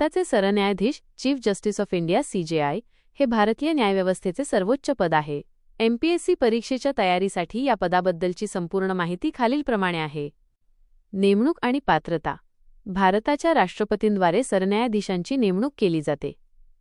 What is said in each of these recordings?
भारताचे सरन्यायाधीश chief justice of India CJI हे भारतीय न्यायव्यवस्थेचे सर्वोच्च पद आहे. एमपीएससी परीक्षेच्या तयारीसाठी या पदाबद्दलची संपूर्ण माहिती खालीलप्रमाणे आहे. नेमणूक आणि पात्रता. भारताच्या राष्ट्रपतींद्वारे सरन्यायाधीशांची नेमणूक केली जाते.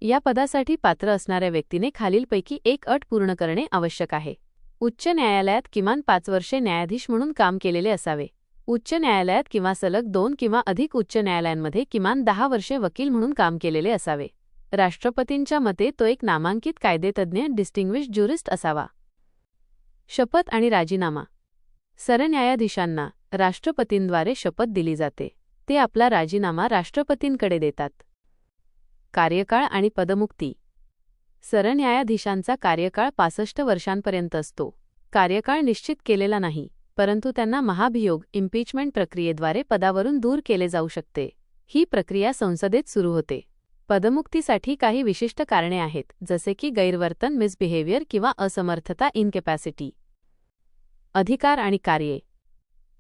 या पदासाठी पात्र असणाऱ्या व्यक्तीने खालीलपैकी एक अट पूर्ण करणे आवश्यक आहे. उच्च न्यायालयात किमान पाच वर्षे न्यायाधीश म्हणून काम केलेले असावे. उच्च न्यायालयात किंवा सलग दोन किंवा अधिक उच्च न्यायालयांमध्ये किमान दहा वर्षे वकील म्हणून काम केलेले असावे. राष्ट्रपतींच्या मते तो एक नामांकित कायदेतज्ञ डिस्टिंग्विश ज्युरिस्ट असावा. शपथ आणि राजीनामा. सरन्यायाधीशांना राष्ट्रपतींद्वारे शपथ दिली जाते. ते आपला राजीनामा राष्ट्रपतींकडे देतात. कार्यकाळ आणि पदमुक्ती. सरन्यायाधीशांचा कार्यकाळ पासष्ट वर्षांपर्यंत असतो. कार्यकाळ निश्चित केलेला नाही. परंतु त्यांना महाभियोग इम्पीचमेंट प्रक्रियेद्वारे पदावरून दूर केले जाऊ शकते. ही प्रक्रिया संसदेत सुरू होते. पदमुक्तीसाठी काही विशिष्ट कारणे आहेत जसे की गैरवर्तन मिसबिहेवियर किंवा असमर्थता इनकॅपॅसिटी अधिकार आणि कार्ये.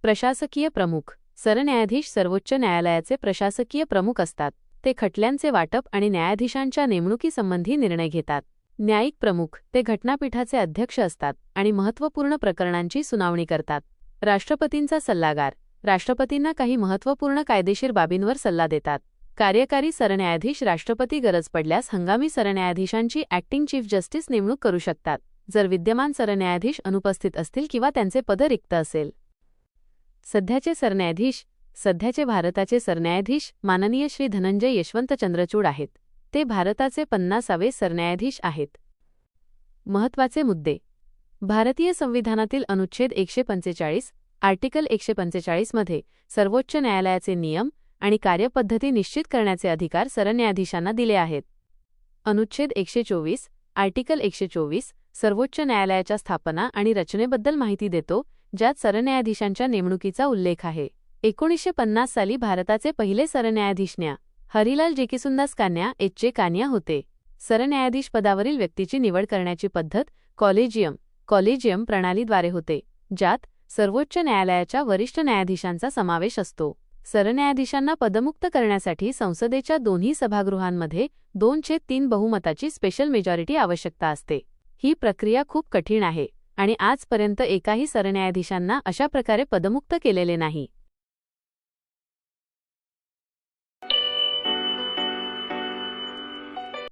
प्रशासकीय प्रमुख. सरन्यायाधीश सर्वोच्च न्यायालयाचे प्रशासकीय प्रमुख असतात. ते खटल्यांचे वाटप आणि न्यायाधीशांच्या नेमणुकीसंबंधी निर्णय घेतात. न्यायिक प्रमुख ते घटनापीठाचे अध्यक्ष असतात आणि महत्त्वपूर्ण प्रकरणांची सुनावणी करतात. राष्ट्रपतींचा सल्लागार. राष्ट्रपतींना काही महत्त्वपूर्ण कायदेशीर बाबींवर सल्ला देतात. कार्यकारी सरन्यायाधीश राष्ट्रपती गरज पडल्यास हंगामी सरन्यायाधीशांची ॲक्टिंग चीफ जस्टिस नेमणूक करू शकतात. जर विद्यमान सरन्यायाधीश अनुपस्थित असतील किंवा त्यांचे पद रिक्त असेल. सध्याचे सरन्यायाधीश सध्याचे भारताचे सरन्यायाधीश माननीय श्री धनंजय यशवंत चंद्रचूड आहेत. ते भारताचे पन्नासावे सरन्यायाधीश आहेत. महत्त्वाचे मुद्दे. भारतीय संविधानातील अनुच्छेद एकशे पंचेचाळीस आर्टिकल एकशे पंचेचाळीसमध्ये सर्वोच्च न्यायालयाचे नियम आणि कार्यपद्धती निश्चित करण्याचे अधिकार सरन्यायाधीशांना दिले आहेत. अनुच्छेद एकशे चोवीस आर्टिकल एकशे चोवीस सर्वोच्च न्यायालयाच्या स्थापना आणि रचनेबद्दल माहिती देतो ज्यात सरन्यायाधीशांच्या नेमणुकीचा उल्लेख आहे. एकोणीसशे पन्नास साली भारताचे पहिले सरन्यायाधीश न्या. हरिलाल जेकिसुंदास कान्या एचचे कान्या होते. सरन्यायाधीश पदावरील व्यक्तीची निवड करण्याची पद्धत कॉलेजियम कॉलेजियम प्रणालीद्वारे होते ज्यात सर्वोच्च न्यायालयाच्या वरिष्ठ न्यायाधीशांचा समावेश असतो. सरन्यायाधीशांना पदमुक्त करण्यासाठी संसदेच्या दोन्ही सभागृहांमध्ये दोनशे तीन बहुमताची स्पेशल मेजॉरिटी आवश्यकता असते. ही प्रक्रिया खूप कठीण आहे आणि आजपर्यंत एकाही सरन्यायाधीशांना अशा प्रकारे पदमुक्त केलेले नाही.